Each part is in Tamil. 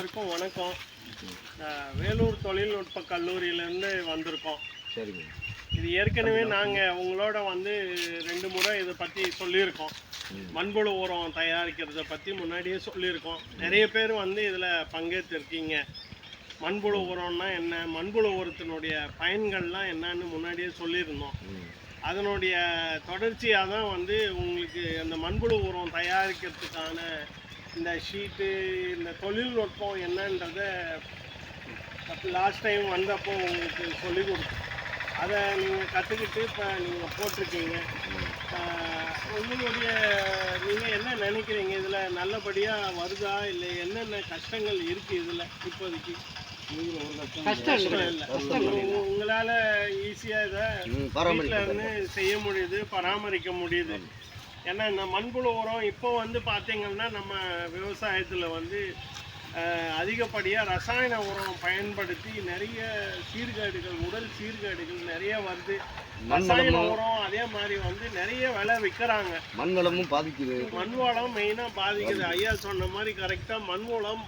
எல்லாருக்கும் வணக்கம். வேலூர் தொழில்நுட்ப கல்லூரியிலேருந்து வந்திருக்கோம். சரிங்க. இது ஏற்கனவே நாங்கள் உங்களோட வந்து ரெண்டு முறை இதை பற்றி சொல்லியிருக்கோம். மண்புழு உரம் தயாரிக்கிறத பற்றி முன்னாடியே சொல்லியிருக்கோம். நிறைய பேர் வந்து இதில் பங்கேற்றிருக்கீங்க. மண்புழு உரம்னா என்ன? மண்புழு உரத்தினுடைய பயன்கள்லாம் என்னன்னு முன்னாடியே சொல்லியிருந்தோம். அதனுடைய தொடர்ச்சியாக தான் வந்து உங்களுக்கு அந்த மண்புழு உரம் தயாரிக்கிறதுக்கான இந்த ஷீட்டு இந்த தொழில்நுட்பம் என்னன்றத லாஸ்ட் டைம் வந்தப்போ உங்களுக்கு சொல்லி கொடுத்தோம் அதை நீங்கள் கற்றுக்கிட்டு இப்போ நீங்கள் போட்டிருக்கீங்க. உங்களுடைய நீங்கள் என்ன நினைக்கிறீங்க? இதில் நல்லபடியாக வருதா? இல்லை என்னென்ன கஷ்டங்கள் இருக்குது இதில் இப்போதைக்கு? கஷ்டம் இல்லை. உங்களால் ஈஸியாக இதை வீட்டில் பராமரிக்க இருந்து செய்ய முடியுது பராமரிக்க முடியுது. ஏன்னா இந்த மண்புழு உரம் இப்போ வந்து பார்த்தீங்கன்னா நம்ம விவசாயத்தில் வந்து அதிகப்படியாக ரசாயன உரம் பயன்படுத்தி நிறைய சீர்கேடுகள் உடல் சீர்கேடுகள் நிறைய வருது. ரசாயன உரம் அதே மாதிரி வந்து நிறைய விலை விற்கிறாங்க. மண் வளமும் பாதிக்குது. மண் வளம் மெயினாக பாதிக்குது. ஐயா சொன்ன மாதிரி கரெக்டாக மண் வளம்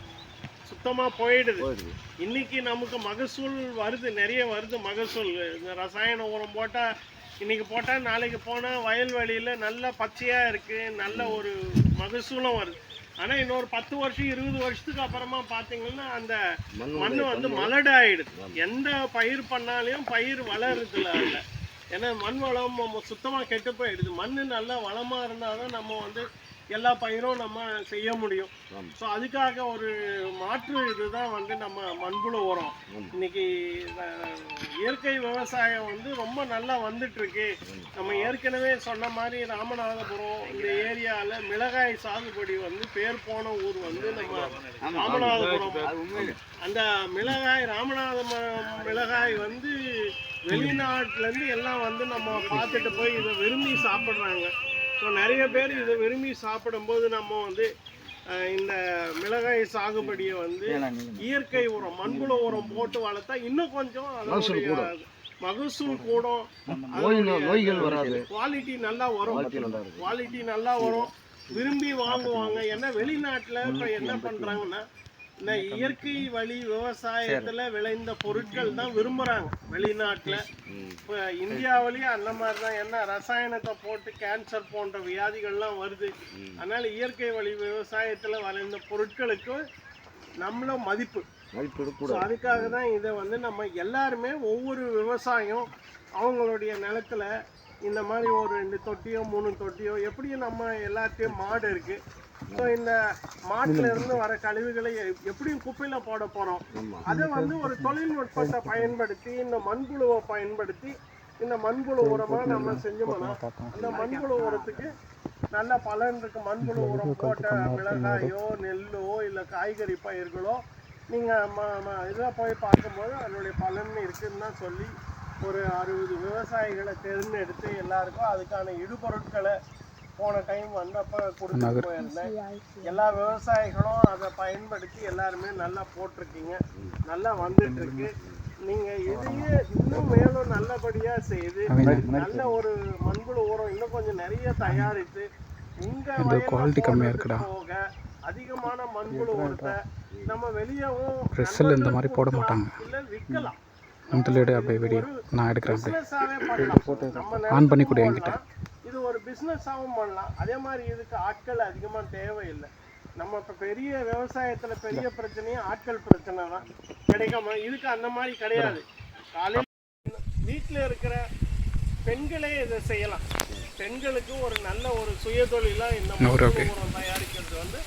சுத்தமாக போயிடுது. போயிடுது. இன்னைக்கு நமக்கு மகசூல் வருது நிறைய வருது மகசூல். இந்த ரசாயன உரம் போட்டால் இன்னைக்கு போட்டால் நாளைக்கு போனால் வயல்வெளியில் நல்ல பச்சையாக இருக்குது நல்ல ஒரு மகசூலும் வருது. ஆனால் இன்னொரு பத்து வருஷம் இருபது வருஷத்துக்கு அப்புறமா பார்த்தீங்கன்னா அந்த மண் வந்து மலடு ஆயிடுது எந்த பயிர் பண்ணாலையும் பயிர் வளருதுல அதில் ஏன்னா மண் வளம் சுத்தமாக கெட்டு போயிடுது. மண் நல்லா வளமாக இருந்தால் தான் நம்ம வந்து எல்லா பயிரும் நம்ம செய்ய முடியும். ஸோ அதுக்காக ஒரு மாற்று இதுதான் வந்து நம்ம மண்புழு உரம். இன்னைக்கு இயற்கை விவசாயம் வந்து ரொம்ப நல்லா வந்துட்டு இருக்கு நம்ம ஏற்கனவே சொன்ன மாதிரி ராமநாதபுரம் இந்த ஏரியாவில் மிளகாய் சாகுபடி வந்து பேர் போன ஊர் வந்து நம்ம ராமநாதபுரம். அந்த மிளகாய் ராமநாதபுரம் மிளகாய் வந்து வெளிநாட்டிலேருந்து எல்லாம் வந்து நம்ம பார்த்துட்டு போய் இதை விரும்பி சாப்பிட்றாங்க. ஸோ நிறைய பேர் இதை விரும்பி சாப்பிடும்போது நம்ம வந்து இந்த மிளகாய் சாகுபடியை வந்து இயற்கை உரம் மண்புழு உரம் போட்டு வளர்த்தா இன்னும் கொஞ்சம் அதனுடைய மகசூல் கூடும். நோய் நோய்கள் வராது. குவாலிட்டி நல்லா வரும். குவாலிட்டி நல்லா வரும். விரும்பி வாங்குவாங்க. ஏன்னா வெளிநாட்டில் இப்போ என்ன பண்ணுறாங்கன்னா இந்த இயற்கை வழி விவசாயத்தில் விளைந்த பொருட்கள் தான் விரும்புகிறாங்க வெளிநாட்டில். இப்போ இந்தியாவிலேயே அந்த மாதிரி தான் என்ன ரசாயனத்தை போட்டு கேன்சர் போன்ற வியாதிகள்லாம் வருது. அதனால் இயற்கை வழி விவசாயத்தில் விளைந்த பொருட்களுக்கு நம்மளும் மதிப்பு. அதுக்காக தான் இதை வந்து நம்ம எல்லாருமே ஒவ்வொரு விவசாயம் அவங்களுடைய நிலத்துல இந்த மாதிரி ஒரு ரெண்டு தொட்டியோ மூணு தொட்டியோ எப்படியும் நம்ம எல்லாத்தையும் மாடு இருக்கு. ஸோ இந்த மாட்டுல இருந்து வர கழிவுகளை எப்படியும் குப்பையில போட போறோம். அதை வந்து ஒரு தொழில்நுட்பத்தை பயன்படுத்தி இந்த மண்புழுவை பயன்படுத்தி இந்த மண்புழு உரமா நம்ம செஞ்சோம்னா அந்த மண்புழு உரத்துக்கு நல்ல பலன் இருக்கு. மண்புழு உரம் போட்ட மிளகாயோ நெல்லோ இல்லை காய்கறி பயிர்களோ நீங்கள் இதில் போய் பார்க்கும்போது அதனுடைய பலன் இருக்குன்னு தான் சொல்லி ஒரு அறுபது விவசாயிகளை தேர்ந்தெடுத்து எல்லாருக்கும் அதுக்கான இடுபொருட்களை போன டைம் வந்தப்போ கொடுத்து போயிருந்தேன். எல்லா விவசாயிகளும் அதை பயன்படுத்தி எல்லாருமே நல்லா போட்டிருக்கீங்க. நல்லா வந்துட்டு இருக்கு நீங்க இதையே இன்னும் மேலும் நல்லபடியா செய்து நல்ல ஒரு மண்புழு உரம் இன்னும் கொஞ்சம் நிறைய தயாரித்து உங்க வயல்ல quality கம்மியா இருக்குடா. போக அதிகமான மண்புழு உரத்தை நம்ம வெளியவும் ட்ரெஸ்ஸில் இந்த மாதிரி போட மாட்டாங்க. விற்கலாம். இதில் எடு அப்படியே வீடியோ நான் எடுக்கிறேன் அப்படியே. ஆன் பண்ணி கொடு என்கிட்ட. இது ஒரு பிஸ்னஸாகவும் பண்ணலாம். அதே மாதிரி இதுக்கு ஆட்கள் அதிகமாக தேவையில்லை. நம்ம இப்போ பெரிய விவசாயத்தில் பெரிய பிரச்சனையே ஆட்கள் பிரச்சனை தான். கிடைக்காம இதுக்கு அந்த மாதிரி கிடையாது. காலையில் வீட்டில் இருக்கிற பெண்களே இதை செய்யலாம். பெண்களுக்கு ஒரு நல்ல ஒரு சுயதொழிலாக இந்த ஒரு மருத்துவ உரம் தயாரிக்கிறது வந்து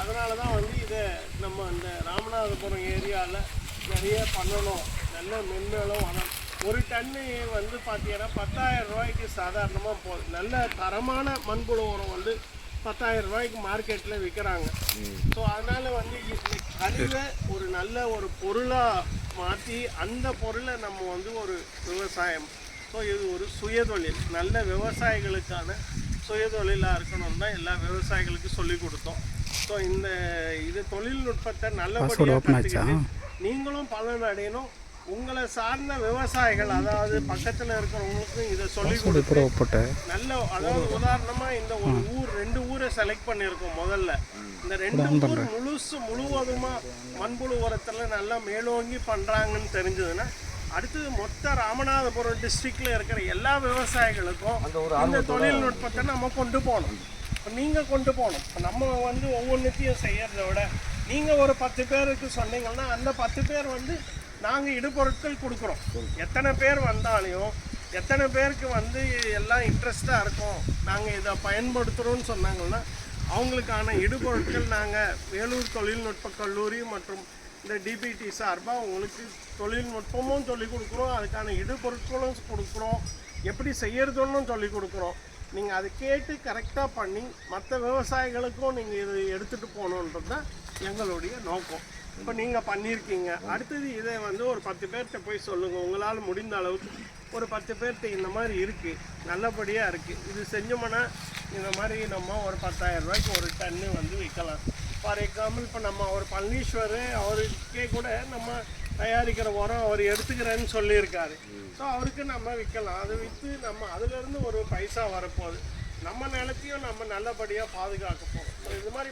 அதனால தான் வந்து இதை நம்ம இந்த ராமநாதபுரம் ஏரியாவில் நிறைய பண்ணணும். நல்ல மென்மேலும் வளரும் ஒரு டன்னு வந்து பார்த்தீங்கன்னா பத்தாயிரம் ரூபாய்க்கு சாதாரணமாக போகுது நல்ல தரமான மண்புழு உரம் வந்து பத்தாயிரம் ரூபாய்க்கு மார்க்கெட்டில் விற்கிறாங்க ஸோ அதனால் வந்து கழிவை ஒரு நல்ல ஒரு பொருளாக மாற்றி அந்த பொருளை நம்ம வந்து ஒரு விவசாயம் ஸோ இது ஒரு சுயதொழில் நல்ல விவசாயிகளுக்கான சுயதொழிலாக இருக்கணும் தான் எல்லா விவசாயிகளுக்கும் சொல்லி கொடுத்தோம். ஸோ இந்த இது தொழில்நுட்பத்தை நல்லபடியாக? கற்றுக்கிட்டு நீங்களும் பலன் அடையணும். உங்களை சார்ந்த விவசாயிகள் அதாவது பக்கத்தில் இருக்கிறவங்களுக்கும் இதை சொல்லி போட்டு நல்ல அதாவது உதாரணமா இந்த ஒரு ஊர் ரெண்டு ஊரை செலக்ட் பண்ணியிருக்கோம் முதல்ல. இந்த ரெண்டு ஊர் முழுசு முழுவதுமா மண்புழு உரத்துல நல்லா மேலோங்கி பண்றாங்கன்னு தெரிஞ்சதுன்னா அடுத்தது மொத்த ராமநாதபுரம் டிஸ்ட்ரிக்ட்ல இருக்கிற எல்லா விவசாயிகளுக்கும் இந்த தொழில்நுட்பத்தை நம்ம கொண்டு போகணும். இப்போ நீங்க கொண்டு போகணும். இப்போ நம்ம வந்து ஒவ்வொன்றுத்தையும் செய்யறதை விட நீங்க ஒரு பத்து பேருக்கு சொன்னீங்கன்னா அந்த பத்து பேர் வந்து நாங்கள் இடுபொருட்கள் கொடுக்குறோம். எத்தனை பேர் வந்தாலையும் எத்தனை பேருக்கு வந்து எல்லாம் இன்ட்ரெஸ்டாக இருக்கும் நாங்கள் இதை பயன்படுத்துகிறோம்னு சொன்னாங்கன்னா அவங்களுக்கான இடுபொருட்கள் நாங்கள் வேலூர் தொழில்நுட்ப கல்லூரி மற்றும் இந்த டிபிடி சார்பாக உங்களுக்கு தொழில்நுட்பமும் சொல்லிக் கொடுக்குறோம் அதுக்கான இடுபொருட்களும் கொடுக்குறோம். எப்படி செய்யறதுன்னு சொல்லிக் கொடுக்குறோம். நீங்கள் அதை கேட்டு கரெக்டாக பண்ணி மற்ற விவசாயிகளுக்கும் நீங்கள் இதை எடுத்துகிட்டு போகணுன்றது தான் எங்களுடைய நோக்கம். இப்போ நீங்கள் பண்ணியிருக்கீங்க. அடுத்தது இதை வந்து ஒரு பத்து பேர்கிட்ட போய் சொல்லுங்கள் உங்களால் முடிந்த அளவுக்கு ஒரு பத்து பேர்கிட்ட இந்த மாதிரி இருக்குது நல்லபடியாக இருக்குது இது செஞ்சோம்னா இந்த மாதிரி நம்ம ஒரு பத்தாயிரம் ரூபாய்க்கு ஒரு டன்னு வந்து விற்கலாம் ஃபார் எக்ஸாம்பிள் இப்போ நம்ம அவர் பழனீஸ்வர் அவருக்கே கூட நம்ம தயாரிக்கிற உரம் அவர் எடுத்துக்கிறேன்னு சொல்லியிருக்காரு. ஸோ அவருக்கு நம்ம விற்கலாம். அதை விற்று நம்ம அதுலேருந்து ஒரு பைசா வரப்போகுது. நம்ம நிலத்தையும் நம்ம நல்லபடியாக பாதுகாக்க போகிறோம் இது மாதிரி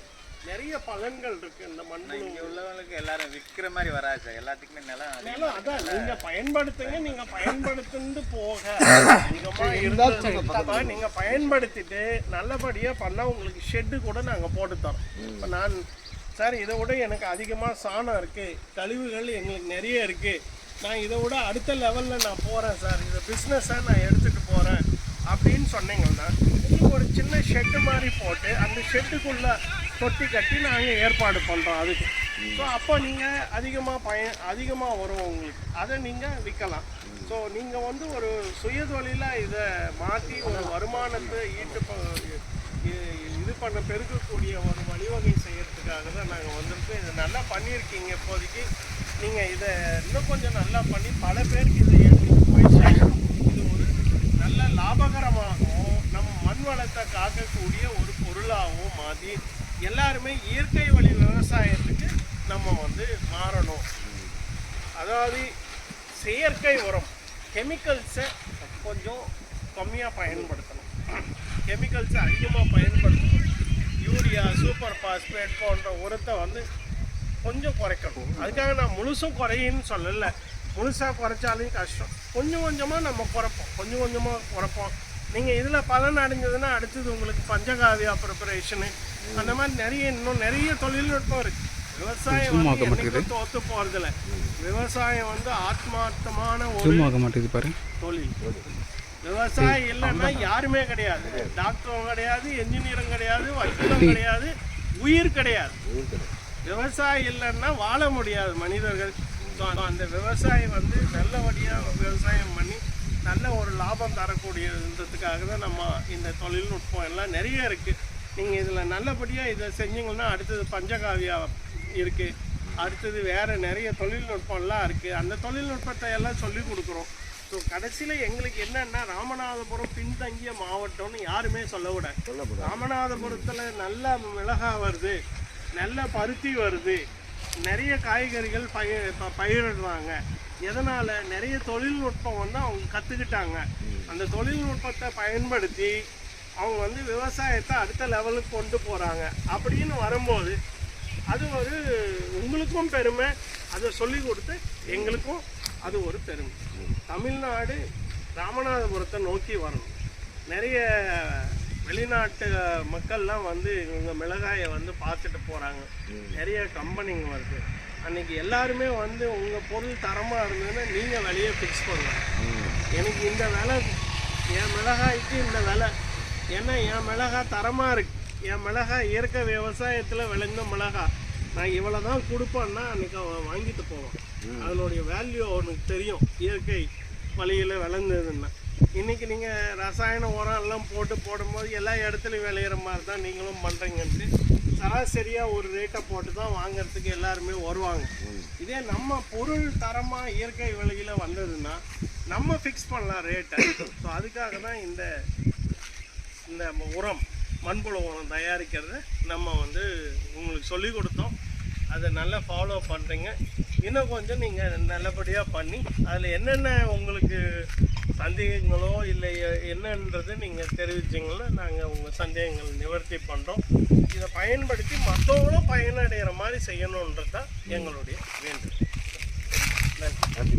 நிறைய பலன்கள் இருக்கு இந்த மண்புழு இங்க உள்ளவங்களுக்கு எல்லாரும் விக்கிற மாதிரி வராது சார். எல்லாத்துக்குமே நிலம். மேலும் அதான். நீங்க பயன்படுத்துங்க நீங்க பயன்படுத்திட்டு போக. அதிகமா இருந்தது நீங்க பயன்படுத்திட்டு நல்லபடியா பண்ணா உங்களுக்கு ஷெட்டு கூட நாங்க போட்டு தரோம். இப்ப நான் சார் இதை விட எனக்கு அதிகமாக சாணம் இருக்குது கழிவுகள் எங்களுக்கு நிறைய இருக்குது நான் இதை விட அடுத்த லெவலில் நான் போகிறேன் சார். இதை பிஸ்னஸாக நான் எடுத்துகிட்டு போகிறேன் அப்படின்னு சொன்னீங்கன்னா ஒரு சின்ன ஷெட்டு மாதிரி போட்டு அந்த ஷெட்டுக்குள்ளே தொட்டி கட்டி நாங்கள் ஏற்பாடு பண்ணுறோம் அதுக்கு. ஸோ அப்போ நீங்கள் அதிகமாக பயன் அதிகமாக வரும் உங்களுக்கு. அதை நீங்கள் விற்கலாம் ஸோ நீங்கள் வந்து ஒரு சுயதொழிலாக இதை மாற்றி ஒரு வருமானத்தை ஈட்டு பண்ண பெருக்கக்கூடிய ஒரு வழிவகை செய்கிறதுக்காக தான் நாங்கள் வந்திருக்கோம். இதை நல்லா பண்ணியிருக்கீங்க இப்போதைக்கு. நீங்கள் இதை இன்னும் கொஞ்சம் நல்லா பண்ணி பல பேருக்கு இதை எடுத்து போய் சேர்க்கணும் இது ஒரு நல்ல லாபகரமாகவும் நம்ம மண் வளத்தை காக்கக்கூடிய ஒரு பொருளாகவும் மாற்றி எல்லாருமே இயற்கை வழி விவசாயத்துக்கு நம்ம வந்து மாறணும். அதாவது செயற்கை உரம் கெமிக்கல்ஸை கொஞ்சம் கம்மியாக பயன்படுத்தணும். கெமிக்கல்ஸை அதிகமாக பயன்படுத்தணும். யூரியா சூப்பர் பாஸ்பேட் போன்ற உரத்தை வந்து கொஞ்சம் குறைக்கணும். அதுக்காக நான் முழுசும் குறையின்னு சொல்லலை. முழுசாக குறைச்சாலும் கஷ்டம். கொஞ்சம் கொஞ்சமாக நம்ம குறைப்போம். கொஞ்சம் கொஞ்சமாக குறைப்போம். நீங்கள் இதில் பலன் அடைஞ்சதுன்னா அடுத்தது உங்களுக்கு பஞ்சகாவியா ப்ரிப்பரேஷனு அந்த மாதிரி நிறைய இன்னும் நிறைய தொழில்நுட்பம் இருக்கு. விவசாயம் வந்து தோத்து போகிறதில்ல விவசாயம் வந்து ஆத்மார்த்தமான ஒரு தொழில். விவசாயம் இல்லைன்னா யாருமே கிடையாது. டாக்டரும் கிடையாது என்ஜினியரும் கிடையாது வக்கீலும் கிடையாது உயிர் கிடையாது. விவசாயம் இல்லைன்னா வாழ முடியாது மனிதர்கள். அந்த விவசாயம் வந்து நல்லபடியாக விவசாயம் பண்ணி நல்ல ஒரு லாபம் தரக்கூடியதுன்றதுக்காக தான் நம்ம இந்த தொழில்நுட்பம் எல்லாம் நிறைய இருக்குது நீங்கள் இதில் நல்லபடியாக இதை செஞ்சீங்கன்னா அடுத்தது பஞ்சகாவியா இருக்குது அடுத்தது வேறு நிறைய தொழில்நுட்பம்லாம் இருக்குது அந்த தொழில்நுட்பத்தை எல்லாம் சொல்லி கொடுக்குறோம். ஸோ கடைசியில் எங்களுக்கு என்னன்னா ராமநாதபுரம் பின்தங்கிய மாவட்டம்னு யாருமே சொல்ல விடாது ராமநாதபுரத்தில் நல்ல மிளகா வருது நல்ல பருத்தி வருது நிறைய காய்கறிகள் பயிர் பயிரிடுறாங்க. எதனால்? நிறைய தொழில்நுட்பம் வந்து அவங்க கற்றுக்கிட்டாங்க அந்த தொழில்நுட்பத்தை பயன்படுத்தி அவங்க வந்து விவசாயத்தை அடுத்த லெவலுக்கு கொண்டு போகிறாங்க அப்படின்னு வரும்போது அது ஒரு உங்களுக்கும் பெருமை. அதை சொல்லி கொடுத்து எங்களுக்கும் அது ஒரு பெருமை. தமிழ்நாடு ராமநாதபுரத்தை நோக்கி வரணும். நிறைய வெளிநாட்டு மக்கள்லாம் வந்து இவங்க மிளகாயை வந்து பார்த்துட்டு போகிறாங்க நிறைய கம்பெனிங்க வருது. அன்னைக்கு எல்லாருமே வந்து உங்கள் பொருள் தரமாக இருந்ததுன்னா நீங்கள் விலையை ஃபிக்ஸ் பண்ணலாம் எனக்கு இந்த விலை என் மிளகாய்க்கு இந்த விலை. ஏன்னா என் மிளகாய் தரமாக இருக்கு. என் மிளகாய் இயற்கை விவசாயத்தில் விளைஞ்ச மிளகாய் நான் இவ்வளோ தான் கொடுப்பேன்னா அன்னைக்கு அவன் வாங்கிட்டு போவான். அதனுடைய வேல்யூ அவனுக்கு தெரியும். இயற்கை வழியில் விளைஞ்சதுன்னா இன்னைக்கு நீங்கள் ரசாயன உரம் எல்லாம் போட்டு போடும்போது எல்லா இடத்துலையும் விளையிற மாதிரி தான் நீங்களும் பண்ணுறீங்கன்ட்டு சராசரியாக ஒரு ரேட்டை போட்டு தான் வாங்குறதுக்கு எல்லாருமே வருவாங்க. இதே நம்ம பொருள் தரமாக இயற்கை விலையில் வந்ததுன்னா நம்ம ஃபிக்ஸ் பண்ணலாம் ரேட்டை ஸோ அதுக்காக தான் இந்த இந்த உரம் மண்புழு உரம் தயாரிக்கிறத நம்ம வந்து உங்களுக்கு சொல்லி கொடுத்தோம். அதை நல்லா ஃபாலோ பண்ணுறீங்க இன்னும் கொஞ்சம் நீங்கள் நல்லபடியாக பண்ணி அதில் என்னென்ன உங்களுக்கு சந்தேகங்களோ இல்லை என்னன்றது நீங்கள் தெரிவிச்சிங்களோ நாங்கள் உங்கள் சந்தேகங்கள் நிவர்த்தி பண்ணுறோம் இதை பயன்படுத்தி மற்றவங்களும் பயனடைகிற மாதிரி செய்யணுன்றது தான் எங்களுடைய வேண்டுதல் நன்றி.